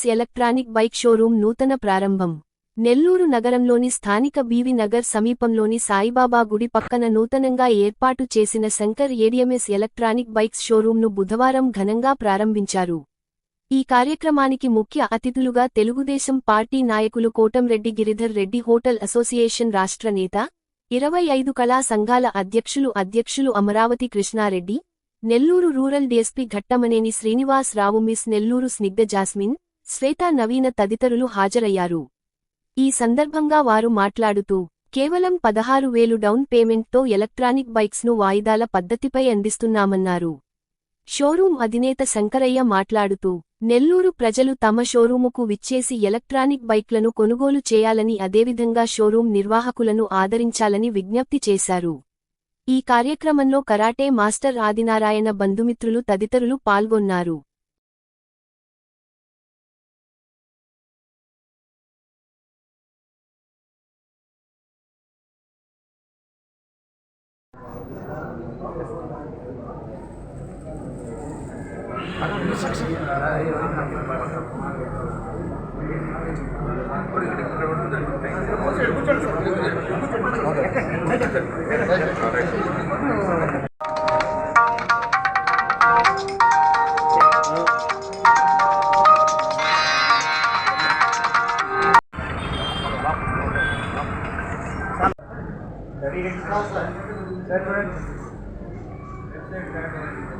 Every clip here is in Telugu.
ఏడిఎంఎస్ ఎలక్ట్రానిక్ బైక్ షోరూం నూతన ప్రారంభం. నెల్లూరు నగరంలోని స్థానిక బీవి నగర్ సమీపంలోని సాయిబాబా గుడి పక్కన నూతనంగా ఏర్పాటు చేసిన శంకర్ ఏడిఎంఎస్ ఎలక్ట్రానిక్ బైక్స్ షోరూంను బుధవారం ఘనంగా ప్రారంభించారు. ఈ కార్యక్రమానికి ముఖ్య అతిథులుగా తెలుగుదేశం పార్టీ నాయకులు కోటంరెడ్డి గిరిధర్ రెడ్డి హోటల్ అసోసియేషన్ రాష్ట్ర నేత ఇరవై ఐదు కళా సంఘాల అధ్యక్షులు అధ్యక్షులు Amaravati Krishnareddy Nellore rural DSP Ghattamaneni Srinivas Rao Miss Nellore Snigdha Jasmine Shweta Naveena తదితరులు హాజరయ్యారు. ఈ సందర్భంగా వారు మాట్లాడుతూ కేవలం పదహారు వేలు డౌన్ పేమెంట్తో ఎలక్ట్రానిక్ బైక్స్ను వాయిదాల పద్ధతిపై అందిస్తున్నామన్నారు. షోరూం అధినేత శంకరయ్య మాట్లాడుతూ నెల్లూరు ప్రజలు తమ షోరూముకు విచ్చేసి ఎలక్ట్రానిక్ బైక్లను కొనుగోలు చేయాలని అదేవిధంగా షోరూం నిర్వాహకులను ఆదరించాలని విజ్ఞప్తి చేశారు. ఈ కార్యక్రమంలో కరాటే మాస్టర్ ఆదినారాయణ బంధుమిత్రులు తదితరులు పాల్గొన్నారు. Reverend. ver.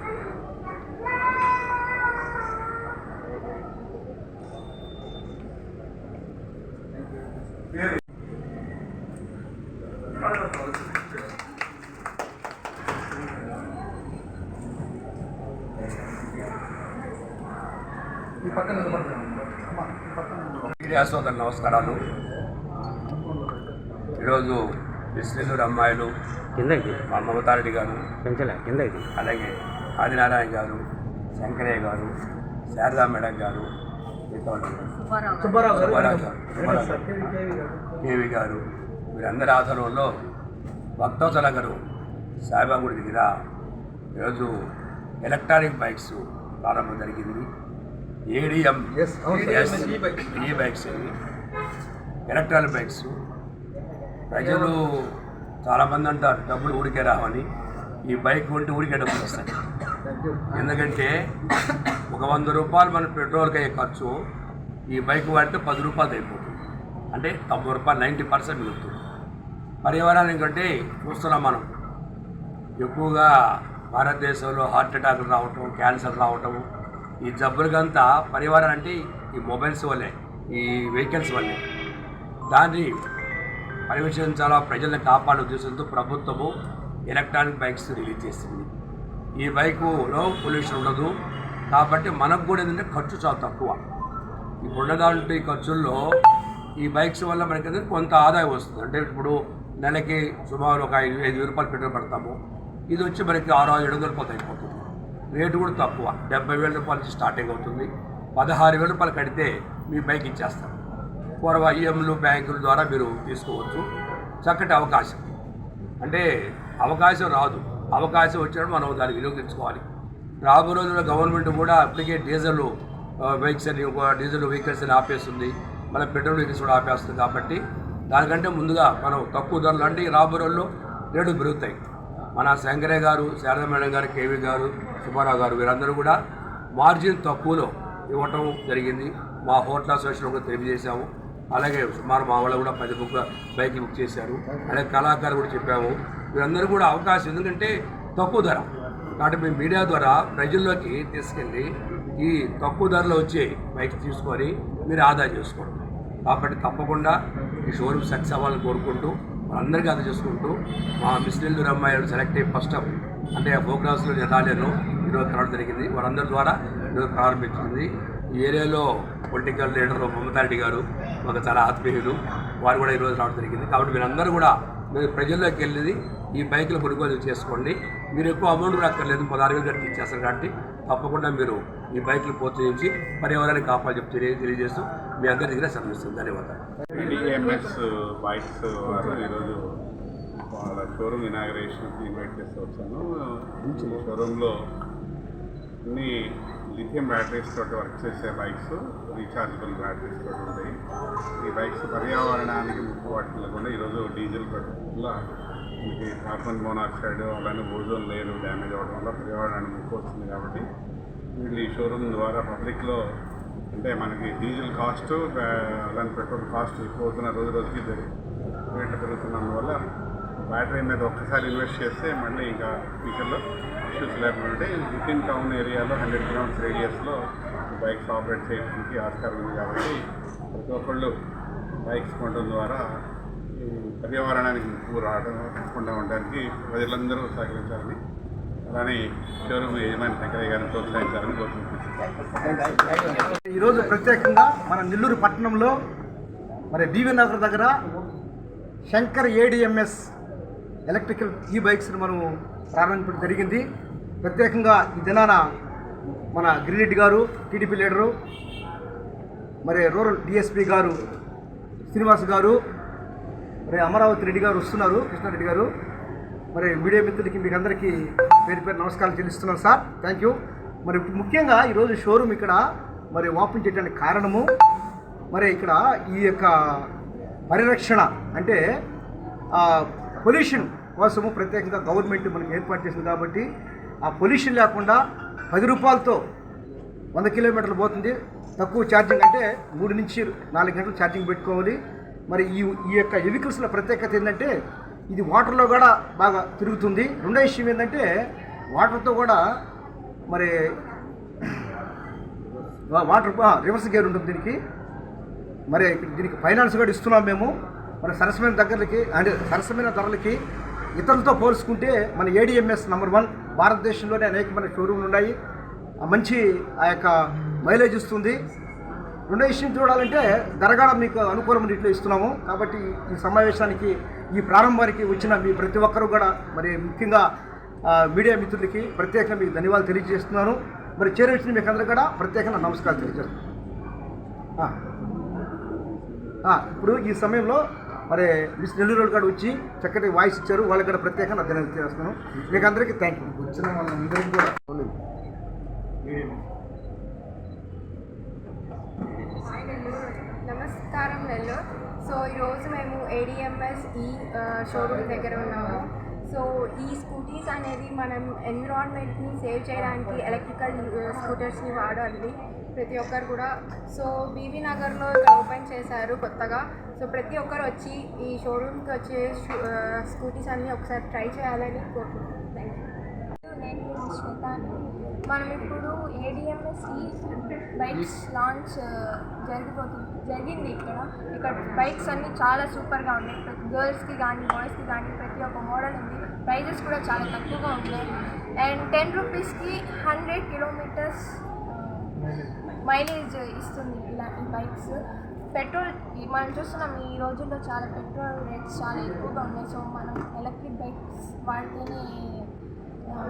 మీడియా సోదరు నమస్కారాలు. ఈరోజు విశ్లేషుడు అమ్మాయిలు కిందకి. మా మమతారెడ్డి గారు పెంచలే కిందకి. అలాగే ఆదినారాయణ గారు శంకరయ్య గారు శారదా మేడం గారు. సుబ్బారావు గారు. గారు. కేవి గారు. వీరందరి ఆధ్వర్యంలో భక్తవసల గారు సాయిబాబా గుడి దగ్గర ఈరోజు ఎలక్ట్రానిక్ బైక్స్ ప్రారంభం జరిగింది. ఏడిఎం ఈ బైక్స్. ఎలక్ట్రానిక్ బైక్స్ ప్రజలు చాలామంది అంటారు డబ్బులు ఊరికే రావని ఈ బైక్ కొంటే ఊరికే డబ్బులు వస్తాయి. ఎందుకంటే ఒక వంద రూపాయలు మన పెట్రోల్కి అయ్యే ఖర్చు ఈ బైక్ వాడితే పది రూపాయలు అయిపోతుంది. అంటే తొంభై రూపాయలు నైంటీ పర్సెంట్ మిగులుతుంది. పర్యావరణం కంటే చూస్తున్నాం మనం. ఎక్కువగా భారతదేశంలో హార్ట్ అటాక్లు రావటం క్యాన్సర్ రావటం ఈ జబ్బులకంతా పరివారం అంటే ఈ మొబైల్స్ వల్లే ఈ వెహికల్స్ వల్లే. దాన్ని పర్యవేక్షించాలా ప్రజల్ని కాపాడే ఉద్దేశంతో ప్రభుత్వము ఎలక్ట్రానిక్ బైక్స్ రిలీజ్ చేసింది. ఈ బైకులో పొల్యూషన్ ఉండదు. కాబట్టి మనకు కూడా ఏంటంటే ఖర్చు చాలా తక్కువ. ఇప్పుడు దాంట్లో ఈ ఖర్చుల్లో ఈ బైక్స్ వల్ల మనకి కొంత ఆదాయం వస్తుంది. అంటే ఇప్పుడు నెలకి సుమారు ఒక ఐదు ఐదు వేల రూపాయలు పెట్రోల్ పెడతాము. ఇది వచ్చి మనకి ఆరు ఏడు వందల రూపాయలు అయిపోతుంది. రేటు కూడా తక్కువ. డెబ్బై వేల రూపాయల నుంచి స్టార్టింగ్ అవుతుంది. పదహారు వేల రూపాయలు కడితే మీ బైక్ ఇచ్చేస్తారు. పూర్వ ఈఎంలు బ్యాంకుల ద్వారా మీరు తీసుకోవచ్చు. చక్కటి అవకాశం. అంటే అవకాశం రాదు. అవకాశం వచ్చినప్పుడు మనం దాన్ని వినియోగించుకోవాలి. రాబో రోజుల్లో గవర్నమెంట్ కూడా అప్పటికే డీజిల్ బైక్స్ అని డీజిల్ వెహికల్స్ అని ఆపేస్తుంది. మన పెట్రోల్ వెహికల్స్ కూడా ఆపేస్తుంది కాబట్టి దానికంటే ముందుగా మనం తక్కువ ధరలు అంటే రాబో రోజుల్లో రేటు పెరుగుతాయి. మన శంకరయ్య గారు శారదా మేడం గారు కేవీ గారు సుబ్బారావు గారు వీరందరూ కూడా మార్జిన్ తక్కువలో ఇవ్వటం జరిగింది. మా హోటల్ అసోసియేషన్ కూడా తెలియజేశాము. అలాగే సుమారు మా వాళ్ళు కూడా పది బుక్ బైక్ బుక్ చేశారు. అలాగే కళాకారులు కూడా చెప్పాము. వీరందరూ కూడా అవకాశం ఎందుకంటే తక్కువ ధర. కాబట్టి మేము మీడియా ద్వారా ప్రజల్లోకి తీసుకెళ్ళి ఈ తక్కువ ధరలో వచ్చే బైక్ తీసుకొని మీరు ఆదా చేసుకోండి. కాబట్టి తప్పకుండా ఈ షోరూమ్ సక్సెస్ అవ్వాలని కోరుకుంటూ అందరికీ ఆదా చేసుకుంటూ మా మిస్ నెల్లూరు అమ్మాయిలు సెలెక్ట్ అయ్యి ఫస్ట్ అంటే ఆ ప్రోగ్రామ్స్లో నేను రాలేను ఈరోజు రావడం జరిగింది. వారందరి ద్వారా ఈరోజు ప్రారంభించింది. ఈ ఏరియాలో పొలిటికల్ లీడర్ మమతారెడ్డి గారు మాకు చాలా ఆత్మీయులు. వారు కూడా ఈరోజు రావడం జరిగింది. కాబట్టి మీరందరూ కూడా మీరు ప్రజల్లోకి వెళ్ళేది ఈ బైకులు కొనుగోలు చేసుకోండి. మీరు ఎక్కువ అమౌంట్ రాక్కర్లేదు పదహారు వేలు గట్టి ఇచ్చేస్తారు కాబట్టి. తప్పకుండా మీరు ఈ బైకులు ప్రోత్సహించి పర్యావరణాన్ని కాపాడు చెప్పి తెలియ తెలియజేస్తూ మీ అందరి దగ్గర శ్రమిస్తుంది ధన్యవాదాలు. డిఎంఎస్ బైక్స్ ఈరోజు వాళ్ళ షోరూమ్ ఇనాగరేషన్కి ఇన్వైట్ చేస్తూ వచ్చాను. షోరూంలో అన్ని లిథియం బ్యాటరీస్ తోటి వర్క్ చేసే బైక్స్ రీఛార్జబుల్ బ్యాటరీస్ తోటి ఉంటాయి. ఈ బైక్స్ పర్యావరణానికి ముప్పు పట్టకుండా ఈరోజు డీజిల్ పెట్రోల్ మనకి కార్బన్ మోనాక్సైడ్ అలానే ఓజోన్ లేయర్ డ్యామేజ్ అవ్వడం వల్ల పర్యావరణానికి ముప్పు వస్తుంది కాబట్టి వీళ్ళు ఈ షోరూమ్ ద్వారా పబ్లిక్లో అంటే మనకి డీజిల్ కాస్ట్ అలానే పెట్రోల్ కాస్ట్ ఎక్కువ అవుతున్న రోజు రోజుకి రేట్లు పెరుగుతున్నందువల్ల బ్యాటరీ మీద ఒక్కసారి ఇన్వెస్ట్ చేస్తే మళ్ళీ ఇంకా ఫ్యూచర్లో ఇష్యూస్ లేకుండా విత్ ఇన్ టౌన్ ఏరియాలో హండ్రెడ్ కిలోమీటర్స్ రేడియస్లో బైక్స్ ఆపరేట్ చేయడానికి ఆస్కారం ఉంది కాబట్టి ప్రతి ఒక్కళ్ళు బైక్స్ కొనడం ద్వారా పర్యావరణానికి ముప్పు రావడం రాకుండా ఉండడానికి ప్రజలందరూ సహకరించాలని అలానే షోరూమ్ యజమాని శంకరయ్య గారిని ప్రోత్సహించాలని కోరుకుంటున్నాను ఈరోజు ప్రత్యేకంగా మన నెల్లూరు పట్టణంలో మరి బీవీ నగర్ దగ్గర శంకర్ ఏడిఎంఎస్ ఎలక్ట్రికల్ ఈ బైక్స్ని మనం ప్రారంభించడం జరిగింది. ప్రత్యేకంగా ఈ దినాన మన గిరిరెడ్డి గారు టీడీపీ లీడరు మరి రూరల్ డిఎస్పీ గారు శ్రీనివాస్ గారు మరి అమరావతి రెడ్డి గారు వస్తున్నారు. కృష్ణారెడ్డి గారు. మరి మీడియా మిత్రులకి మీకు అందరికీ పేరు పేరు నమస్కారాలు చెల్లిస్తున్నాను సార్. థ్యాంక్ యూ మరి ముఖ్యంగా ఈరోజు షోరూమ్ ఇక్కడ మరి ఓపెన్ చేయడానికి కారణము మరి ఇక్కడ ఈ యొక్క పరిరక్షణ అంటే పొల్యూషన్ కోసము ప్రత్యేకంగా గవర్నమెంట్ మనకి ఏర్పాటు చేసింది కాబట్టి ఆ పొల్యూషన్ లేకుండా పది రూపాయలతో వంద కిలోమీటర్లు పోతుంది. తక్కువ ఛార్జింగ్ అంటే మూడు నుంచి నాలుగు గంటలు ఛార్జింగ్ పెట్టుకోవాలి. మరి ఈ ఈ యొక్క ఎవికల్స్ల ప్రత్యేకత ఏంటంటే ఇది వాటర్లో కూడా బాగా తిరుగుతుంది. రెండో విషయం ఏంటంటే వాటర్తో కూడా మరి వాటర్ రివర్స్ గేర్ ఉంటుంది దీనికి. మరి దీనికి ఫైనాన్స్ కూడా ఇస్తున్నాం మేము. మరి సరసమైన దగ్గరలకి అంటే సరసమైన ధరలకి ఇతరులతో పోల్చుకుంటే మన ఏడిఎంఎస్ నెంబర్ వన్ భారతదేశంలోనే అనేకమైన షోరూమ్లు ఉన్నాయి. మంచి ఆ యొక్క మైలేజ్ ఇస్తుంది. రెండో విషయం చూడాలంటే ధరగా మీకు అనుకూలమైన రీతిలో ఇస్తున్నాము. కాబట్టి ఈ సమావేశానికి ఈ ప్రారంభానికి వచ్చిన మీ ప్రతి ఒక్కరూ కూడా మరి ముఖ్యంగా మీడియా మిత్రులకి ప్రత్యేకంగా మీకు ధన్యవాదాలు తెలియజేస్తున్నాను. మరి చేరవచ్చిన మీకు అందరూ కూడా ప్రత్యేకంగా నమస్కారాలు తెలియజేస్తున్నాను ఇప్పుడు ఈ సమయంలో మరి మిస్ నెల్లూరు గారు వచ్చి చక్కటి వాయిస్ ఇచ్చారు. వాళ్ళకి కూడా ప్రత్యేకంగా ధన్యవాదాలు చేస్తున్నాను మీకు అందరికీ థ్యాంక్ యూ వచ్చిన వాళ్ళందరికీ కూడా నమస్కారం నెల్లూరు సో ఈరోజు మేము ఏడిఎంఎస్ ఈ షోరూమ్ దగ్గర ఉన్నాము. సో ఈ స్కూటీస్ అనేది మనం ఎన్విరాన్మెంట్ని సేవ్ చేయడానికి ఎలక్ట్రికల్ స్కూటర్స్ని వాడాలి ప్రతి ఒక్కరు కూడా. సో బీవీ నగర్లో ఓపెన్ చేశారు కొత్తగా. సో ప్రతి ఒక్కరు వచ్చి ఈ షోరూమ్కి వచ్చే స్కూటీస్ అన్నీ ఒకసారి ట్రై చేయాలని కోరుకుంటున్నాను శ్వేతాని మనం ఇప్పుడు ఏడిఎంఎస్ఈ బైక్స్ లాంచ్ జరిగిపోతుంది. జరిగింది ఇక్కడ. ఇక్కడ బైక్స్ అన్నీ చాలా సూపర్గా ఉన్నాయి. ప్రతి గర్ల్స్కి కానీ బాయ్స్కి కానీ ప్రతి ఒక్క మోడల్ ఉంది. ప్రైజెస్ కూడా చాలా తక్కువగా ఉన్నాయి. అండ్ టెన్ రూపీస్కి హండ్రెడ్ కిలోమీటర్స్ మైలేజ్ ఇస్తుంది ఇలా ఈ బైక్స్. పెట్రోల్ మనం చూస్తున్నాం ఈ రోజుల్లో చాలా పెట్రోల్ రేట్స్ చాలా ఎక్కువగా ఉన్నాయి. సో మనం ఎలక్ట్రిక్ బైక్స్ వాడితేనే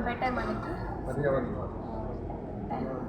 బెటర్ మనకి థ్యాంక్ యూ